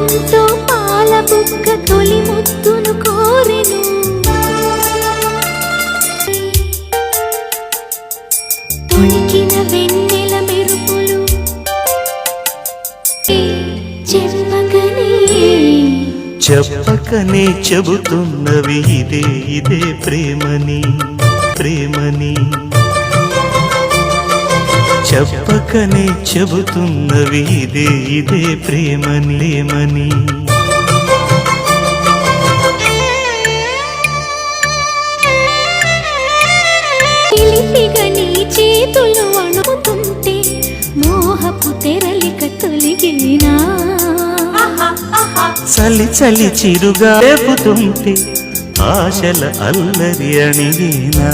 తపంతో పాల బుక్క తొలి ముత్తును కోరెను. తొణికిన వెన్నెల మెరుపులు చెప్పగనే చెప్పకనే చెబుతున్నవి ఇదే ఇదే ప్రేమని ప్రేమని. చెప్పకనే చెబుతున్నవి ఇదే ఇదే ప్రేమని ప్రేమని తెలిపిగా నీ చేతులు అణుకుతుంటే మోహపు తెరలిక తొలిగేనా చలి చలి చిరుగా రేపుతుంటే ఆశల అల్లరి అణిగేనా.